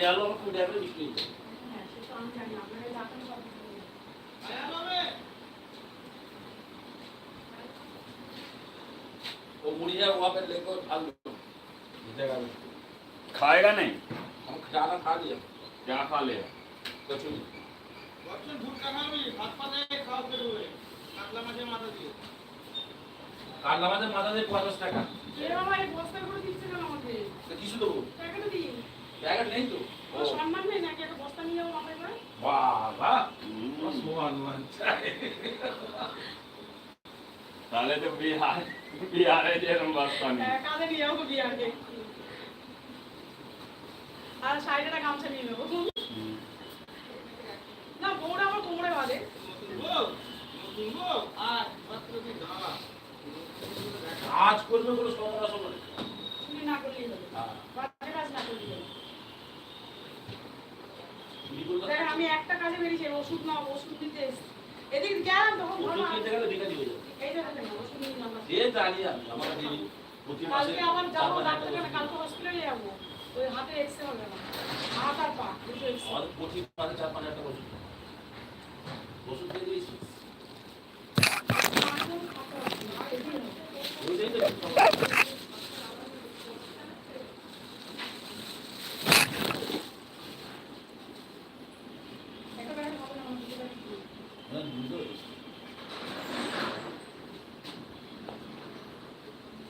পেয়ালো আমার কুড়ি টাকা করে বিক্রি হয়েছে হ্যাঁ সে তো আমি জানি আপনারা জানেন সব वो मुड़िया वहाँ पे लेकर खा लो जगह में खाएगा नहीं हम खाना खा लिया क्या खा ले कचौड़ी বলছেন ভুল কামাবি ভাত পাতায় খাওয়া বেরোবে কাতলা মাছের মাথা দিয়ে কাল আমাদের মাথা দিয়ে পঞ্চাশ টাকা এ বাবা এই বস্তা করে দিচ্ছে কেন আমাকে তো তাহলে তো বিহার বিহারে যেরকম রাস্তা নেই হ্যাঁ, নিয়ে যাব আর গামছা নিয়ে নেব। না বউরা আমার কোমরে বাঁধে। কাজ করবে সমস্যা হবে না করলেই হবে। হ্যাঁ। বাজে কাজ না করলেই হবে। আমি একটা কাজে বেরিয়েছি ওষুধ না ওষুধ দিতে এসেছি। এদিক গেলাম তখন ভালো কিনতে গেলে বিকাজি যাবে এই যে দেখেন ওষুধ নিয়ে জানি আমি আমার দিদি প্রতি মাসে কালকে যাব পাঁচ হাজার ডাক্তারখানে টাকা কালকে হসপিটালে যাব। ওই হাতে এক্সরে হবে না। হাত আর পা দুটো এক্সরে প্রতি মাসে চার পাঁচ হাজার টাকা ওষুধ ওষুধ দিয়ে দিয়েছি বুঝেই তো একটা ব্যাগে হবে না আমার দুটো ব্যাগে দিই। হ্যাঁ, বুঝতে পেরেছি।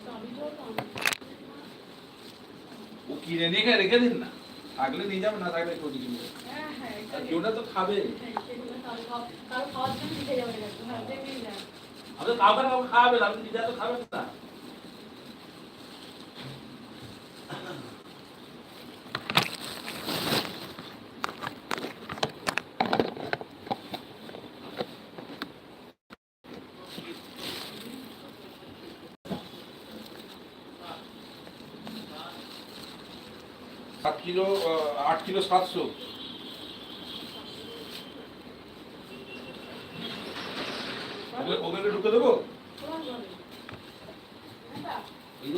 চাবিটাও তো আমার। কিনে নিয়ে রেখে দিন না। থাকলে নিয়ে যাবে না থাকলে কেউ কিনবে হ্যাঁ, হ্যাঁ, আর কেউটা তো খাবে। হ্যাঁ। আপনি কাউকে কাউকে খাওয়াবেন আপনি নিজে তো খাবেন না। সাত কিলো আট কিলো সাতশো। ওভেনে ঢুকে দেবো? এই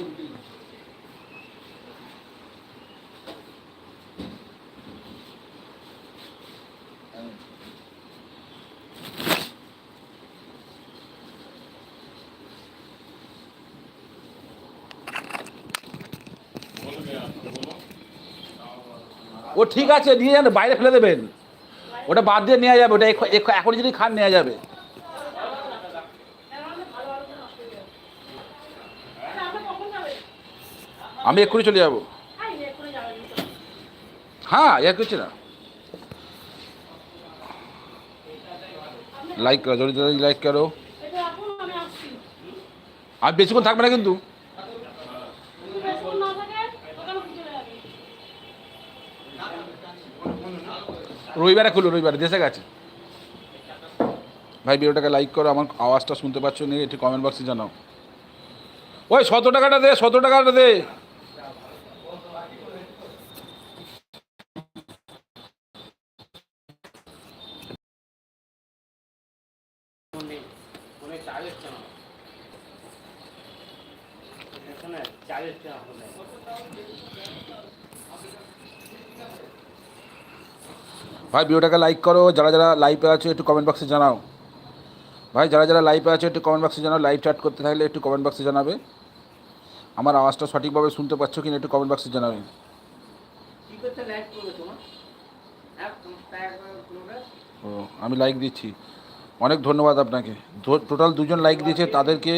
ও ঠিক আছে, নিয়ে যান, বাইরে ফেলে দেবেন ওটা বাদ দিয়ে নেওয়া যাবে, ওটা এখ- এখ- এখন যদি খান, নেওয়া যাবে এর? আমি এক্ষুনি চলে যাব। হ্যাঁ ইয়া করছি না লাইক করো, জলদি লাইক করো আমি বেশিক্ষণ থাকবে না কিন্তু যদি বেশিক্ষণ না থাকে, দোকানে উঠে চলে যাবে। রবিবারে খুলো রবিবারে, দেশে গেছে। ভাই, ভিডিওটাকে লাইক করো, আমার আওয়াজটা শুনতে পাচ্ছ নি? একটু কমেন্ট বক্সে জানাও। ওই শত টাকাটা দে শত টাকাটা দে। চালের চাল এখানে চালের চাল হবে ভাই ভিডিওটাকে লাইক করো যারা যারা লাইভে আছো একটু কমেন্ট বক্সে জানাও। ভাই যারা যারা লাইভে আছো একটু কমেন্ট বক্সে জানাও। লাইভ চ্যাট করতে থাকলে একটু কমেন্ট বক্সে জানাবে। আমার আওয়াজটা সঠিকভাবে শুনতে পাচ্ছ কিনা একটু কমেন্ট বক্সে জানাবে। ও আমি লাইক দিচ্ছি। অনেক ধন্যবাদ আপনাকে। টোটাল দুজন লাইক দিয়েছে। তাদেরকে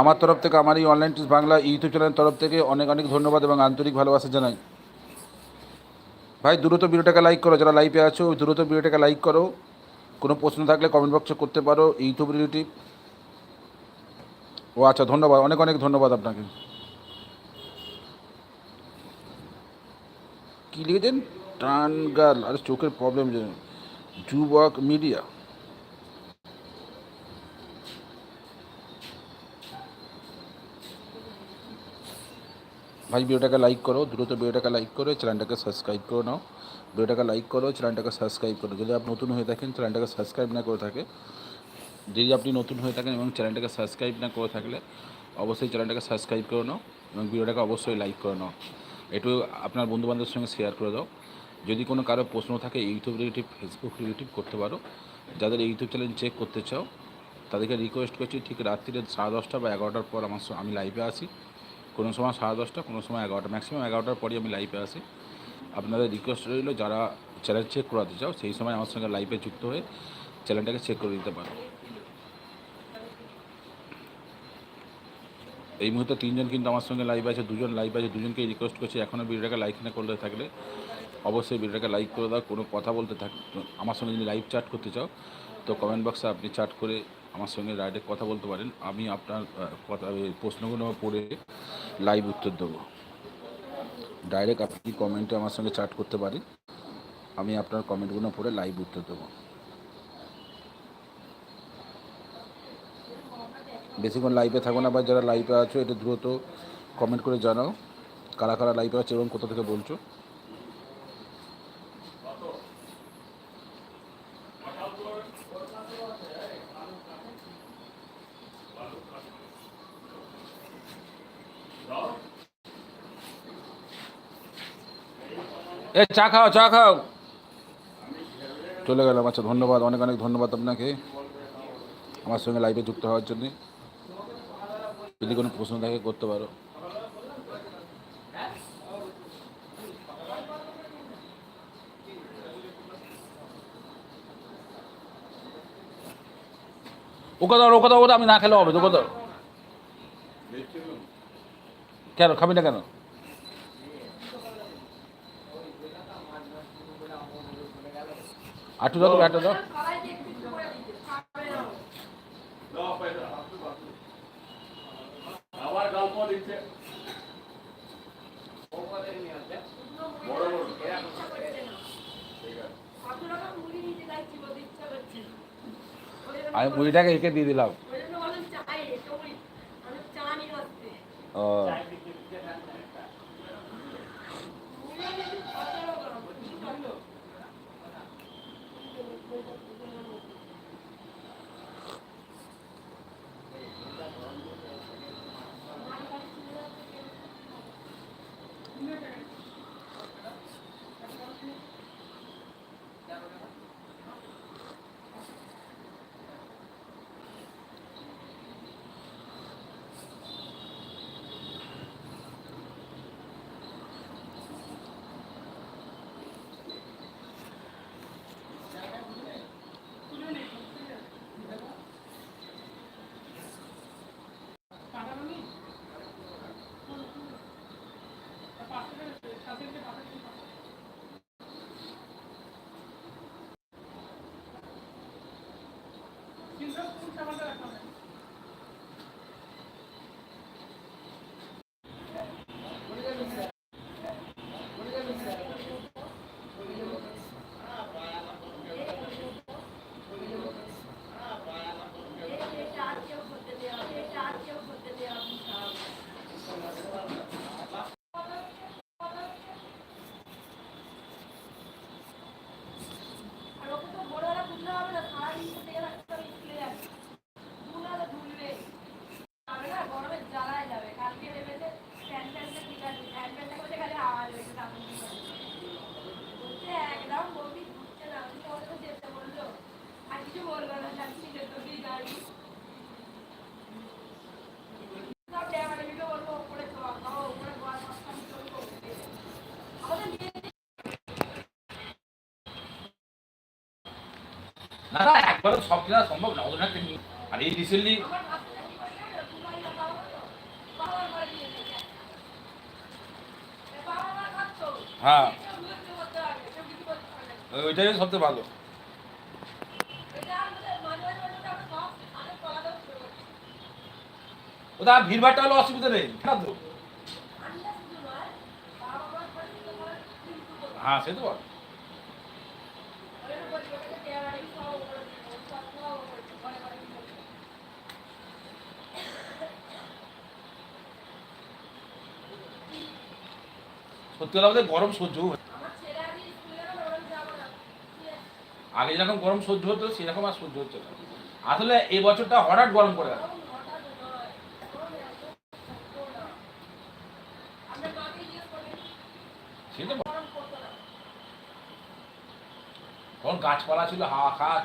আমার তরফ থেকে আমার এই অনলাইন বাংলা ইউটিউব চ্যানেলের তরফ থেকে অনেক অনেক ধন্যবাদ এবং আন্তরিক ভালোবাসা জানাই। ভাই, দ্রুত ভিডিওটাকে লাইক করো, যারা লাইভে আছো, দ্রুত ভিডিওটাকে লাইক করো। কোনো প্রশ্ন থাকলে কমেন্ট বক্সে করতে পারো ইউটিউব রিলেটিভ ও আচ্ছা ধন্যবাদ। অনেক অনেক ধন্যবাদ আপনাকে। কী লিখেছেন? টানগাল। আর, চোখের প্রবলেম যুবক মিডিয়া ভাই, ভিডিওটাকে লাইক করো, দ্রুত ভিডিওটাকে লাইক করো চ্যানেলটাকে সাবস্ক্রাইব করে নাও। ভিডিওটাকে লাইক করো চ্যানেলটাকে সাবস্ক্রাইব করো। যদি আপনি নতুন হয়ে থাকেন চ্যানেলটাকে সাবস্ক্রাইব না করে থাকে, যদি আপনি নতুন হয়ে থাকেন এবং চ্যানেলটাকে সাবস্ক্রাইব না করে থাকলে, অবশ্যই চ্যানেলটাকে সাবস্ক্রাইব করে নাও এবং ভিডিওটাকে অবশ্যই লাইক করে নাও। একটু আপনার বন্ধুবান্ধবের সঙ্গে শেয়ার করে দাও। যদি কোনো কারও প্রশ্ন থাকে ইউটিউব রিলেটিভ ফেসবুক রিলেটিভ করতে পারো। যাদের ইউটিউব চ্যানেল চেক করতে চাও, তাদেরকে রিকোয়েস্ট করছি, ঠিক রাত্রিরে সাড়ে দশটা বা এগারোটার পর আমার আমি লাইভে আসি কোনো সময় সাড়ে দশটা, কোনো সময় এগারোটা ম্যাক্সিমাম এগারোটার পরই আমি লাইভে আসি। আপনাদের রিকোয়েস্ট রইল, যারা চ্যানেল চেক করাতে চাও, সেই সময় আমার সঙ্গে লাইভে যুক্ত হয়ে চ্যানেলটাকে চেক করে দিতে পারো। এই মুহূর্তে তিনজন কিন্তু আমার সঙ্গে লাইভ আছে, দুজন লাইভ আছে দুজনকে রিকোয়েস্ট করছি। এখনও ভিডিওটাকে লাইক না করলে থাকলে অবশ্যই ভিডিওটাকে লাইক করে দাও, কোনো কথা বলতে থাক আমার সঙ্গে যদি লাইভ চ্যাট করতে চাও, তো কমেন্ট বক্সে আপনি চ্যাট করে আমার সঙ্গে ডাইরেক্ট কথা বলতে পারেন। আমি আপনার কথা প্রশ্নগুলো পড়ে লাইভ উত্তর দেবো। ডাইরেক্ট আপনি কমেন্টে আমার সঙ্গে চ্যাট করতে পারেন। আমি আপনার কমেন্টগুলো পড়ে লাইভ উত্তর দেবো। বেশিক্ষণ লাইভে থাকো না, বা যারা লাইভে আছো এটা দ্রুত কমেন্ট করে জানাও। কারা কারা লাইভে আছে এবং কোথা থেকে বলছো? এ, চা খাও চা খাও। চলে গেলাম আচ্ছা ধন্যবাদ, অনেক অনেক ধন্যবাদ আপনাকে আমার সঙ্গে লাইভে যুক্ত হওয়ার জন্য। যদি কোনো প্রশ্ন থাকে, করতে পারো। ও কথা ও কথা ওটা আমি না খেলে হবে তো কথা কেন, খাবি না কেন? আটু দাও তো আটু দাও। আবার গল্প দিচ্ছে। আমি মুড়িটাকে এঁকে দিয়ে দিলাম ওই জন্য বললাম চাই একটু মুড়ি আমি চা নিয়ে আসতে ও মুড়ি আমি একটু কত টাকা কি করল এটা আজকেও করতে দেওয়া এটা আজকেও করতে দেওয়া আমি খাওয়াবো আর ওকে তো ভোরবেলা তুলতে হবে না সারাদিন তো থেকে রাখতে হবে স্কুলে যাবে তুলালে তুলবে যাবে না গরমে জ্বালায় যাবে কালকে ভেবেছে ফ্যান ফ্যানটা ঠিক আছে ফ্যান ফ্যানটা করতে খালি আওয়াজ হয়েছে তেমন কি করে বলছে একদম বলবি ঘুরছে না আমি তোমাকে তো যেতে বলল আর কিছু বলবে না যাচ্ছি যে তোকেই গাড়ি সব ক্যামেরা ভিডিও বলব ওপরে খাওয়া খাওয়া ওপরে খাওয়া সব আমি চলবো আমাদের নিয়ে না না একবার সব কেনা সম্ভব না ওদের একটা নি- আর এই রিসেন্টলি আমার কাছে নাকি পয়সা নেই, তোমার ইয়ে খাওয়া হতো। বাবার বাড়ি নিয়ে যেতে। এ বাবা মা থাকতো। হ্যাঁ কেউ বিরক্ত করতে পারবে, কেউ কিছু করতে পারবে না। ওইটাই সবচেয়ে ভালো এটা আমাদের মাঝে মাঝে মাঝে মাঝে আমরা সব আগে ওইটাই সবচেয়ে ভালো। ওটা ভিড়ভাড়টা হলে অসুবিধা নেই হ্যাঁ সে তো সত্যি কথা বলতে গরম সহ্য আগে যেরকম গরম সহ্য হতো, সেরকম আর সহ্য হচ্ছে না। আসলে এই বছরটা হঠাৎ গরম করে গেল। গাছপালা ছিল হাওয়া খাওয়া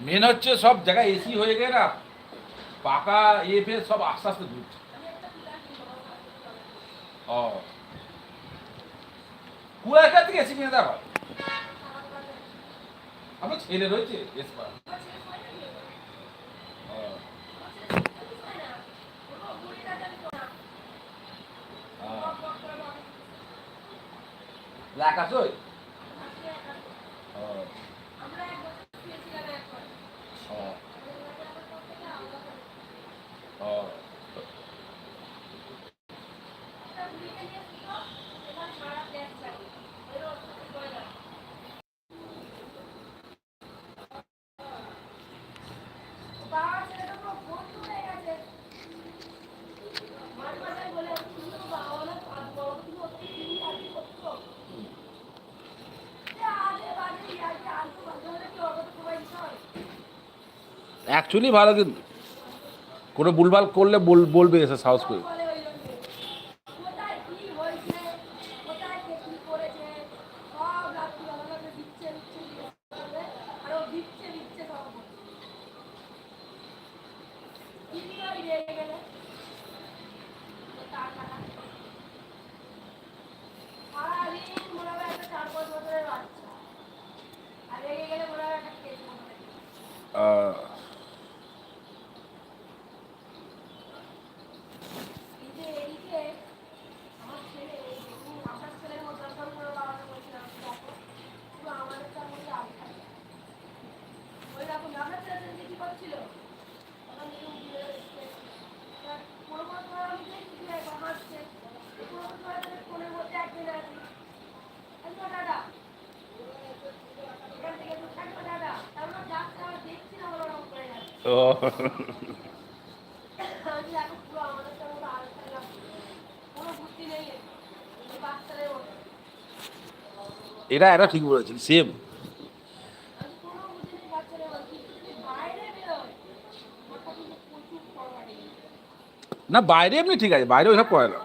মেন হচ্ছে সব জায়গায় এসি হয়ে গেছে না পাকা এ ফে সব আস্তে আস্তে ঘুরছে। ও। কুয়াকার থেকে এসি কিনে দেওয়া হয়। আমার ছেলে রয়েছে এসপার আকাশ ওই অ্যাকচুয়ালি ভালো কিন্তু কোনো ভুলভাল করলে বলবে এসে সাহস করে ও। এটা এটা ঠিক বলেছেন সেম না, বাইরে এমনি ঠিক আছে বাইরে ওইসব করে না।